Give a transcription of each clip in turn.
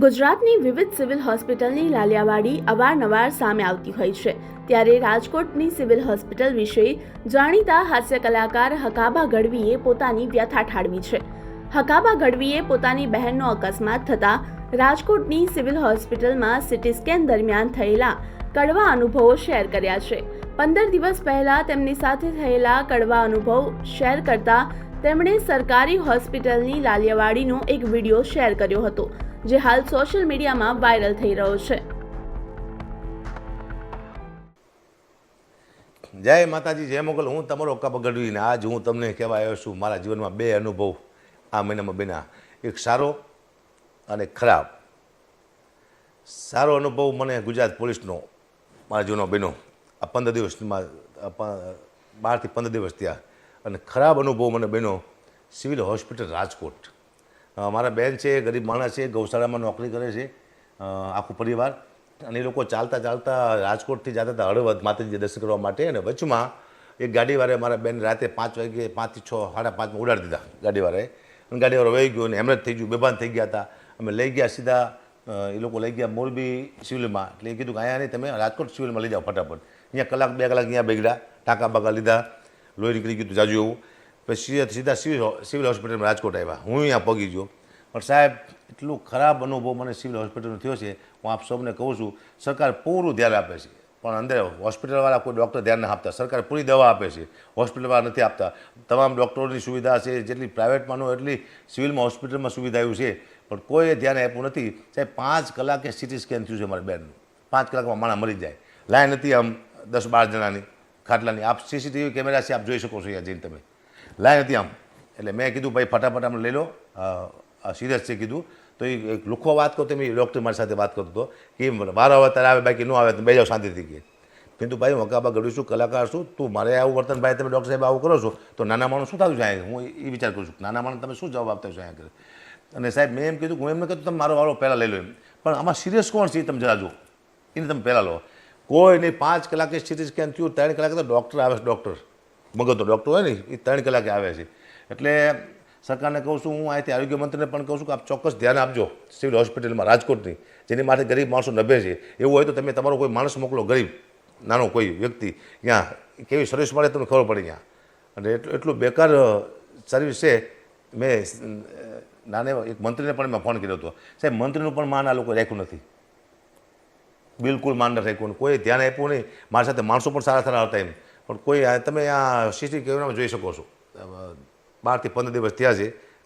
ગુજરાતની વિવિધ સિવિલ હોસ્પિટલની લાલિયાવાડી અવારનવાર સામે આવતી હોય છે. ત્યારે રાજકોટની સિવિલ હોસ્પિટલ વિશે જાણીતા હાસ્ય કલાકાર હકાબા ગઢવીએ પોતાની વ્યથા ઠાળવી છે. હકાબા ગઢવીએ પોતાની બહેનનો અકસ્માત થતાં રાજકોટની સિવિલ હોસ્પિટલમાં સિટી સ્કેન દરમિયાન થયેલા કડવા અનુભવો શેર કર્યા છે. પંદર દિવસ પહેલા તેમની સાથે થયેલા કડવા અનુભવ શેર કરતા તેમણે સરકારી હોસ્પિટલની લાલિયાવાડીનો એક વીડિયો શેર કર્યો હતો, જે હાલ સોશિયલ મીડિયામાં વાયરલ થઈ રહ્યો છે. જય માતાજી, જય મોગલ. હું તમારો કપગડવીને આજ હું તમને કહેવા આવ્યો છું, મારા જીવનમાં બે અનુભવ આ મહિનામાં બેના એક સારો અને ખરાબ. સારો અનુભવ મને ગુજરાત પોલીસનો, મારા જૂનો બન્યો. આ પંદર દિવસમાં બારથી પંદર દિવસ થયા. અને ખરાબ અનુભવ મને બન્યો સિવિલ હોસ્પિટલ રાજકોટ. મારા બેન છે, ગરીબ માણસ છે, ગૌશાળામાં નોકરી કરે છે આખું પરિવાર. અને એ લોકો ચાલતા ચાલતા રાજકોટથી જતા હતા હળવદ માતાજી દર્શન કરવા માટે અને વચમાં એક ગાડીવાળે મારા બેન રાતે પાંચ વાગે, પાંચથી છ, સાડા પાંચમાં ઉડાડી દીધા ગાડીવાળાએ. અને ગાડીવાળો વહી ગયો અને હેમરેજ થઈ ગયું, બેભાન થઈ ગયા હતા. અમે લઈ ગયા સીધા એ લોકો લઈ ગયા મોરબી સિવિલમાં. એટલે એ કીધું કે અહીંયા નહીં, તમે રાજકોટ સિવિલમાં લઈ જાઓ ફટાફટ. અહીંયા કલાક, બે કલાક અહીંયા બગડ્યા ટાંકા બાકા લીધા લોહી નીકળી ગયું હતું જાજુ એવું. પછી સીધા સિવિલ સિવિલ હોસ્પિટલમાં રાજકોટ આવ્યા. હું અહીંયા પગી ગયો. પણ સાહેબ, એટલું ખરાબ અનુભવ મને સિવિલ હોસ્પિટલનો થયો છે. હું આપ સૌને કહું છું, સરકાર પૂરું ધ્યાન આપે છે. પણ અંદર હોસ્પિટલવાળા કોઈ ડૉક્ટર ધ્યાન ના આપતા. સરકાર પૂરી દવા આપે છે. હોસ્પિટલવાળા નથી આપતા. તમામ ડૉક્ટરોની સુવિધા છે. જેટલી પ્રાઇવેટમાં ન એટલી સિવિલમાં હોસ્પિટલમાં સુવિધા આવ્યું છે. પણ કોઈએ ધ્યાન આપ્યું નથી. સાહેબ, પાંચ કલાકે સિટી સ્કેન થયું છે મારા બેનનું. પાંચ કલાકમાં માણસ મરી જાય. લાઈન હતી આમ દસ બાર જણાની. ખાટલાની. આપ સીસીટીવી કેમેરા છે, આપ જોઈ શકો છો અહીંયા જઈને તમે. લાય હતી આમ. એટલે મેં કીધું, ભાઈ, ફટાફટ આમ લઈ લો. સિરિયસ છે કીધું. તો એ એક લુખો વાત કરતો મેં ડૉક્ટર મારી સાથે વાત કરતો હતો કે વારો આવે ત્યારે આવે, બાકી ન આવે, તો બે જાઓ શાંતિથી કે. કીધું, ભાઈ, હું હકાબા ગઢવી છું, કલાકાર છું. તું મારે આવું વર્તન ભાઈ, તમે ડૉક્ટર સાહેબ આવું કરો છો, તો નાના માણસ શું થતું છે અહીંયા? હું એ વિચાર કરું છું નાના માણસ તમે શું જવાબ આપતા છો અહીંયા આગળ? અને સાહેબ, મેં એમ કીધું, હું એમ કીધું તમે મારો વારો પહેલાં લઈ લો એમ. પણ આમાં સિરિયસ કોણ છે એ તમે જરા જુઓ. એને તમે પહેલાં લો. કોઈ નહીં, પાંચ કલાકે સિટી સ્કેન થયું, ત્રણ કલાકે તો ડૉક્ટર આવે છે, ડૉક્ટર. મગજનો ડૉક્ટર હોય ને, એ ત્રણ કલાકે આવે છે. એટલે સરકારને કહું છું, હું અહીંથી આરોગ્ય મંત્રીને પણ કહું છું કે આપ ચોક્કસ ધ્યાન આપજો સિવિલ હોસ્પિટલમાં, રાજકોટની, જેની માટે ગરીબ માણસો નભે છે. એવું હોય તો તમે તમારો કોઈ માણસ મોકલો, ગરીબ, નાનો કોઈ વ્યક્તિ. ત્યાં કેવી સર્વિસ મળે તમને ખબર પડે ત્યાં અને એટલું એટલું બેકાર સર્વિસ છે. મેં નાને એક મંત્રીને પણ મેં ફોન કર્યો હતો. સાહેબ, મંત્રીનું પણ માન આ લોકો રાખ્યું નથી. બિલકુલ માન રાખ્યું કોઈ ધ્યાન આપ્યું નહીં. મારી સાથે માણસો પણ સારા સારા હતા એમ. પણ કોઈ તમે આ સીસીટીવી કેમેરામાં જોઈ શકો છો. બારથી પંદર દિવસ થયા છે.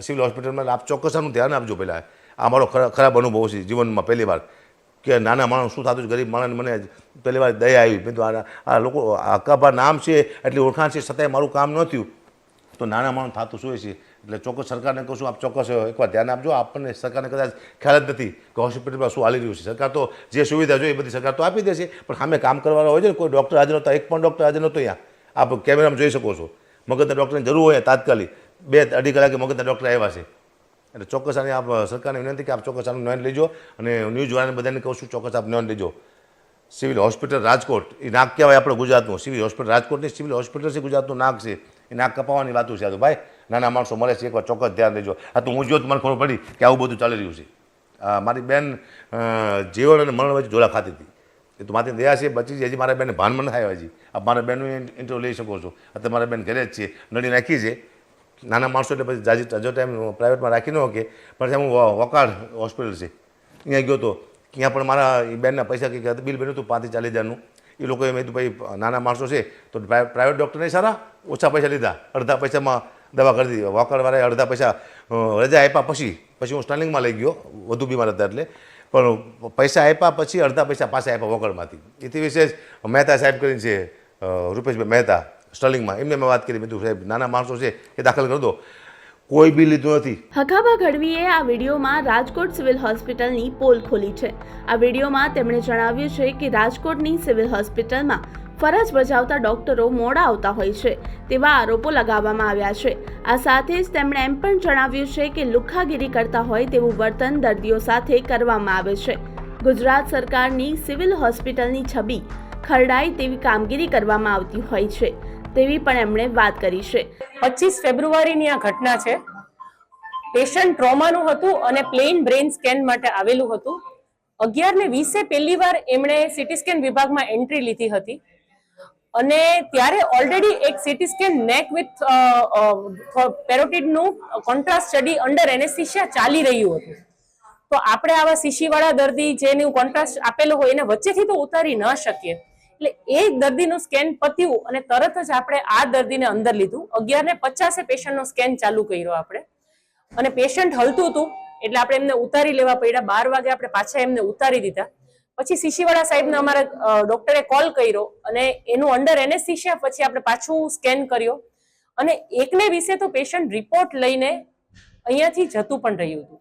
સિવિલ હોસ્પિટલમાં આપ ચોક્કસ આનું ધ્યાન આપજો પહેલાં. આ મારો ખરા- ખરાબ અનુભવ છે જીવનમાં પહેલી વાર. કે નાના માણસ શું થતું છે? ગરીબ માણસને મને પહેલી વાર દયા આવી. મેં તો આ લોકો હકાભા નામ છે, એટલી ઓળખાણ છે, છતાંય મારું કામ ન થયું. તો નાના માણસ થતું શું છે? એટલે ચોક્કસ સરકારને કહું છું, આપ ચોક્કસ એકવાર ધ્યાન આપજો. આપણને સરકારને કદાચ ખ્યાલ જ નથી કે હોસ્પિટલમાં શું હાલી રહ્યું છે. સરકાર તો જે સુવિધા જોઈએ એ બધી સરકાર તો આપી દેશે. પણ સામે કામ કરવાના હોય છે કોઈ ડૉક્ટર હાજર નહોતા, એક પણ ડૉક્ટર હાજર નહોતો અહીંયા. આપ કેમેરામાં જોઈ શકો છો. મગજના ડૉક્ટરની જરૂર હોય તાત્કાલિક. બે અઢી કલાકે મગજના ડૉક્ટર આવ્યા છે. એટલે ચોક્કસ આની આપ સરકારને વિનંતી કે આપ ચોક્કસ આનું નોંધ લેજો અને ન્યૂઝવાળાને બધાને કહું છું, ચોક્કસ આપ નોંધ લેજો. સિવિલ હોસ્પિટલ રાજકોટ એ નાક કહેવાય આપણે ગુજરાતનું. સિવિલ હોસ્પિટલ રાજકોટની સિવિલ હોસ્પિટલ છે ગુજરાતનું નાક છે. એ નાક કપાવવાની વાતું છે આ તો. ભાઈ, નાના માણસો મળે છે, એકવાર ચોક્કસ ધ્યાન દેજો. આ તો હું જો મને ખબર પડી કે આવું બધું ચાલી રહ્યું છે. મારી બેન જીવન અને મરણ વચ્ચે ઝોલા ખાતી હતી. એ તો મારી દયા છે, બચી છે, હજી મારા બેન ભાનમાં નથી આવ્યા હજી. આ મારા બેનનું ઇન્ટરવ્યુ લઈ શકો છો. અત્યારે મારા બેન ઘરે જ છે નડી નાખી છે. નાના માણસો એટલે પછી જાજી હજો ટાઈમ પ્રાઇવેટમાં રાખી ન શકે પણ હું વકાળ હોસ્પિટલ છે. ત્યાં ગયો તો, ત્યાં પણ મારા એ બેનના પૈસા કંઈક બિલ બન્યું હતું પાંત્રીસ ચાલીસ હજારનું. એ લોકોએ મેં કીધું, ભાઈ, નાના માણસો છે, તો પ્રાઇ- પ્રાઇવેટ ડૉક્ટરને સારા? ઓછા પૈસા લીધા. અડધા પૈસામાં દવા કરી દીધી. વોકરવાળાએ અડધા પૈસા રજા આપ્યા પછી પછી હું સ્ટર્લિંગમાં લઈ ગયો. વધુ બીમાર હતા એટલે. પણ પૈસા આપ્યા પછી અડધા પૈસા પાછા આપ્યા વોકરમાંથી એથી વિશેષ મહેતા સાહેબ કરીને છે રૂપેશભાઈ મહેતા. સ્ટર્લિંગમાં. એમને મેં વાત કરી, મેં સાહેબ, નાના માણસો છે, એ દાખલ કરી દો. કોઈ બી લીધું નથી. હકાબા ગઢવીએ આ વિડીયોમાં રાજકોટ સિવિલ હોસ્પિટલની પોલ ખોલી છે. આ વિડીયોમાં તેમણે જણાવ્યું છે કે રાજકોટની સિવિલ હોસ્પિટલમાં ફરજ બજાવતા ડોક્ટરો મોડા આવતા હોય છે, તેવા આરોપો લગાવવામાં આવ્યા છે. આ સાથે જ તેમણે એમ પણ જણાવ્યું છે કે લુખ્ખાગીરી કરતા હોય તેવું વર્તન દર્દીઓ સાથે કરવામાં આવે છે. ગુજરાત સરકારની સિવિલ હોસ્પિટલની છબી ખરડાય તેવી કામગીરી કરવામાં આવતી હોય છે. તેવી પણ એમણે વાત કરી છે. પચીસ ફેબ્રુઆરીની આ ઘટના છે. પેશન્ટ ટ્રોમાનું હતું અને પ્લેન બ્રેઇન સ્કેન માટે આવેલું હતું. અગિયાર ને વીસે પહેલી વાર એમણે સિટી સ્કેન વિભાગમાં એન્ટ્રી લીધી હતી. અને ત્યારે ઓલરેડી એક સિટી સ્કેન નેક વિથ પેરોટિડનું કોન્ટ્રાસ્ટ સ્ટડી અંડર એનેસ્થિશિયા ચાલી રહ્યું હતું. તો આપણે આવા શીશીવાળા દર્દી જેનું કોન્ટ્રાસ્ટ આપેલો હોય એને વચ્ચેથી તો ઉતારી ન શકીએ. એટલે એ દર્દીનું સ્કેન પત્યું અને તરત જ આપણે આ દર્દીને અંદર લીધું. અગિયાર ને પચાસે પેશન્ટનો સ્કેન ચાલુ કર્યો આપણે. અને પેશન્ટ હલતું હતું, એટલે આપણે એમને ઉતારી લેવા પડ્યા. બાર વાગે આપણે પાછા એમને ઉતારી દીધા. પછી શીશીવાળા સાહેબને અમારા ડોક્ટરે કોલ કર્યો અને એનું અંડર એનેસ્થિશિયા પછી આપણે પાછું સ્કેન કર્યો. અને એકને વિશે તો પેશન્ટ રિપોર્ટ લઈને અહીંયાથી જતું પણ રહ્યું હતું.